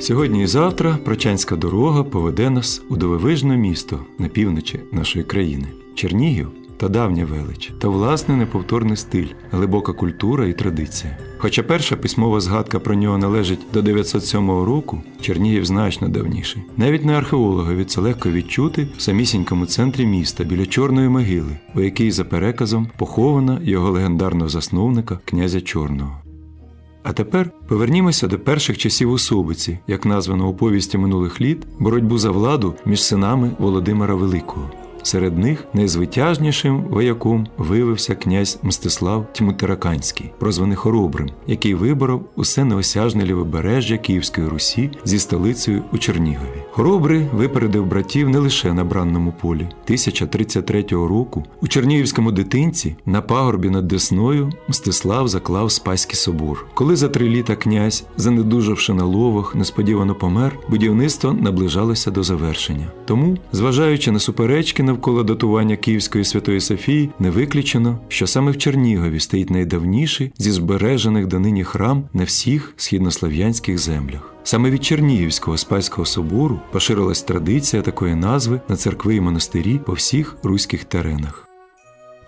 Сьогодні і завтра Прочанська дорога поведе нас у дивовижне місто на півночі нашої країни Чернігів та давня велич, та власний неповторний стиль, глибока культура і традиція. Хоча перша письмова згадка про нього належить до 907 року, Чернігів значно давніший. Навіть не археологові це легко відчути в самісінькому центрі міста біля чорної могили, у якій за переказом похована його легендарного засновника князя Чорного. А тепер повернімося до перших часів особиці, як названо у повісті минулих літ, боротьбу за владу між синами Володимира Великого. Серед них найзвитяжнішим вояком виявився князь Мстислав Тьмутараканський, прозваний Хоробрим, який виборов усе неосяжне лівобережжя Київської Русі зі столицею у Чернігові. Хоробрий випередив братів не лише на бранному полі. 1033 року у Чернігівському дитинці на пагорбі над Десною Мстислав заклав Спаський собор. Коли за три літа князь, занедужавши на ловах, несподівано помер, будівництво наближалося до завершення. Тому, зважаючи на суперечки навколо датування Київської Святої Софії, не виключено, що саме в Чернігові стоїть найдавніший зі збережених донині храм на всіх східнослов'янських землях. Саме від Чернігівського спальського собору поширилась традиція такої назви на церкви і монастирі по всіх руських теренах.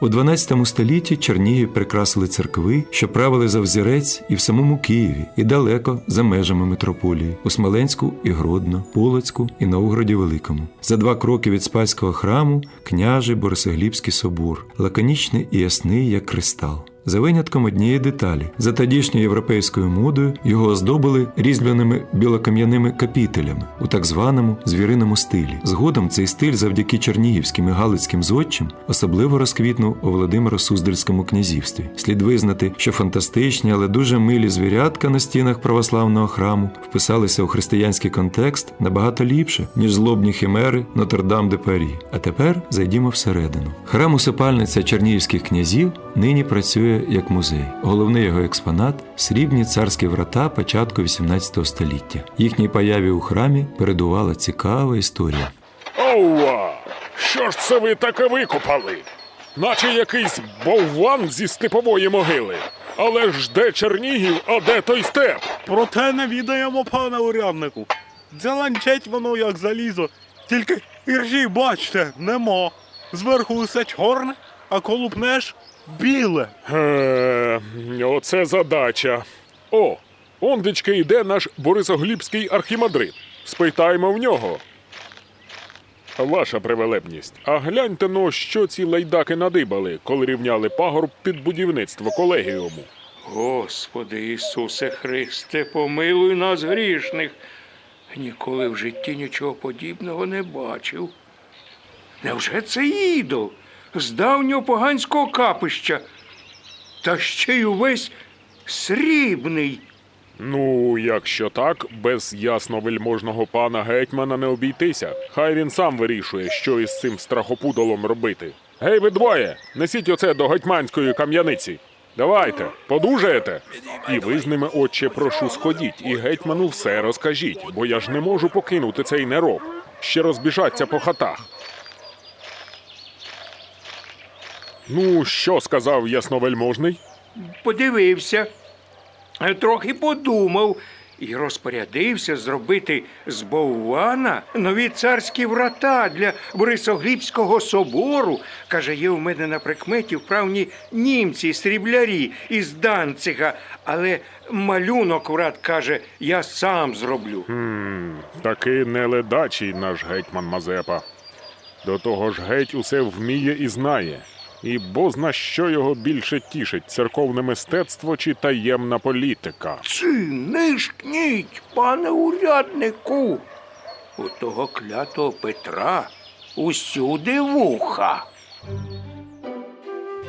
У 12 столітті Чернігів прикрасили церкви, що правили за взірець і в самому Києві, і далеко за межами митрополії у Смоленську і Гродно, Полоцьку і Новгороді Великому. За два кроки від Спаського храму княжий Борисоглібський собор, лаконічний і ясний, як кристал. За винятком однієї деталі, за тодішньою європейською модою його оздобили різьбляними білокам'яними капітелями у так званому звіриному стилі. Згодом цей стиль, завдяки чернігівським і галицьким зодчим, особливо розквітнув у Володимиро Суздальському князівстві. Слід визнати, що фантастичні, але дуже милі звірятка на стінах православного храму вписалися у християнський контекст набагато ліпше, ніж злобні химери Нотр-Дам де Парі. А тепер зайдімо всередину. Храм усипальниця чернігівських князів нині працює як музей. Головний його експонат срібні царські врата початку XVIII століття. Їхній появі у храмі передувала цікава історія. Ова! Що ж це ви таке викопали? Наче якийсь бовван зі степової могили. Але ж де Чернігів, а де той степ? Проте не відаємо, пане уряднику. Дзеленчить воно як залізо, тільки іржі, бачте, нема. Зверху усе чорне, а колупнеш біле. Е, оце задача. О, ондечки йде наш Борисоглібський архімандрит. Спитаємо в нього. Ваша привелебність, а гляньте но, що ці лайдаки надибали, коли рівняли пагорб під будівництво колегіуму. Господи Ісусе Христе, помилуй нас грішних. Ніколи в житті нічого подібного не бачив. Невже це ідол з давнього поганського капища? Та ще й увесь срібний. Ну, якщо так, без ясновельможного пана гетьмана не обійтися. Хай він сам вирішує, що із цим страхопудолом робити. Гей, ви двоє, несіть оце до гетьманської кам'яниці. Давайте, подужаєте? І ви з ними, отче, прошу, сходіть, і гетьману все розкажіть, бо я ж не можу покинути цей нероб. Ще розбіжаться по хатах. Ну, що сказав ясновельможний? Подивився, е, трохи подумав і розпорядився зробити з Боввана нові царські врата для Борисоглібського собору. Каже, є у мене на прикметі вправні німці, сріблярі із Данцига, але малюнок врат каже, я сам зроблю. Таки не ледачий наш гетьман Мазепа. До того ж геть усе вміє і знає. І бозна що його більше тішить церковне мистецтво чи таємна політика. Ці не пане уряднику. У того клятого Петра усюди вуха.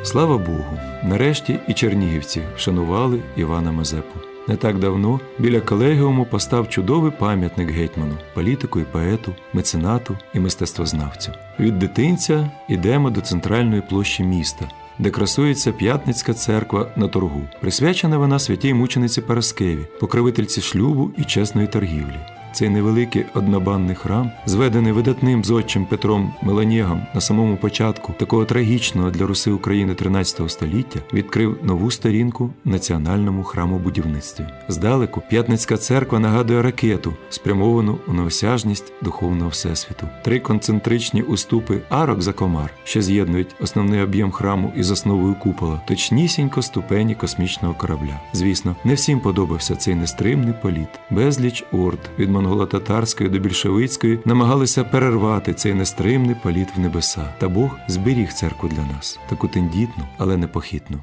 Слава Богу, нарешті і чернігівці вшанували Івана Мазепу. Не так давно біля колегіуму постав чудовий пам'ятник гетьману, політику і поету, меценату і мистецтвознавцю. Від дитинця йдемо до центральної площі міста, де красується П'ятницька церква на торгу. Присвячена вона святій мучениці Параскеві, покровительці шлюбу і чесної торгівлі. Цей невеликий однобанний храм, зведений видатним зодчим Петром Меланєгом на самому початку такого трагічного для Руси України 13 століття, відкрив нову сторінку в національному храмобудівництві. Здалеку П'ятницька церква нагадує ракету, спрямовану у неосяжність духовного всесвіту. Три концентричні уступи арок за комар, що з'єднують основний об'єм храму із основою купола, точнісінько ступені космічного корабля. Звісно, не всім подобався цей нестримний політ. Безліч орд від монголо-татарської до більшовицької намагалися перервати цей нестримний політ в небеса. Та Бог зберіг церкву для нас, таку тендітну, але непохитну.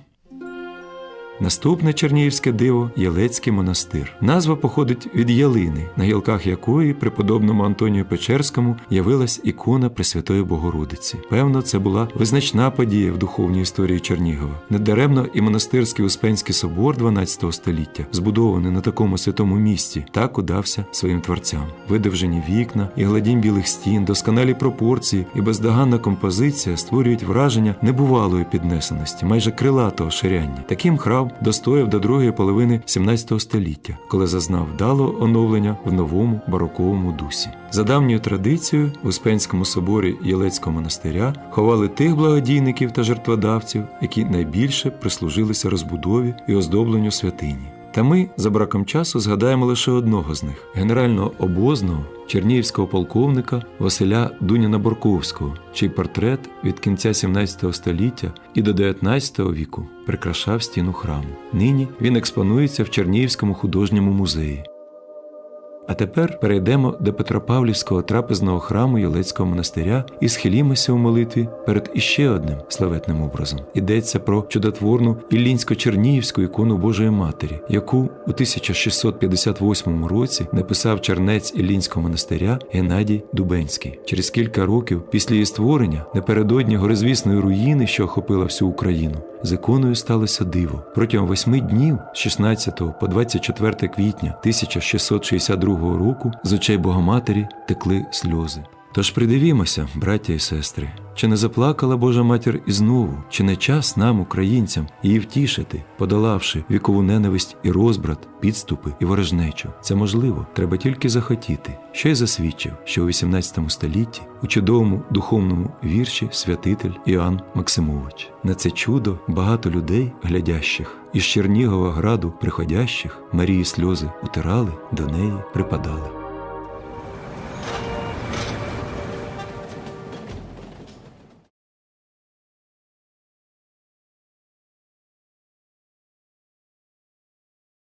Наступне чернігівське диво Єлецький монастир. Назва походить від ялини, на гілках якої преподобному Антонію Печерському явилась ікона Пресвятої Богородиці. Певно, це була визначна подія в духовній історії Чернігова. Недаремно і монастирський Успенський собор 12 століття, збудований на такому святому місці, так удався своїм творцям. Видовжені вікна і гладінь білих стін, досконалі пропорції і бездоганна композиція створюють враження небувалої піднесеності, майже крилатого ширяння. Таким храм достояв до другої половини 17 століття, коли зазнав вдалого оновлення в новому бароковому дусі. За давньою традицією в Успенському соборі Єлецького монастиря ховали тих благодійників та жертводавців, які найбільше прислужилися розбудові і оздобленню святині. Та ми за браком часу згадаємо лише одного з них генерального обозного чернігівського полковника Василя Дуняна Борковського, чий портрет від кінця 17 століття і до 19 віку прикрашав стіну храму. Нині він експонується в Чернігівському художньому музеї. А тепер перейдемо до Петропавлівського трапезного храму Єлецького монастиря і схилімося у молитві перед іще одним славетним образом. Йдеться про чудотворну Іллінсько-Чернігівську ікону Божої Матері, яку у 1658 році написав чернець Іллінського монастиря Геннадій Дубенський. Через кілька років після її створення, напередодні горизвісної руїни, що охопила всю Україну, з іконою сталося диво. Протягом восьми днів з 16 по 24 квітня 1662 року з очей Богоматері текли сльози. Тож придивімося, браття і сестри, чи не заплакала Божа матір і знову, чи не час нам, українцям, її втішити, подолавши вікову ненависть і розбрат, підступи і ворожнечу. Це можливо, треба тільки захотіти. Що й засвідчив, що у 18 столітті у чудовому духовному вірші святитель Іоанн Максимович. На це чудо багато людей, глядящих, із Чернігова граду приходящих, Марії сльози утирали, до неї припадали.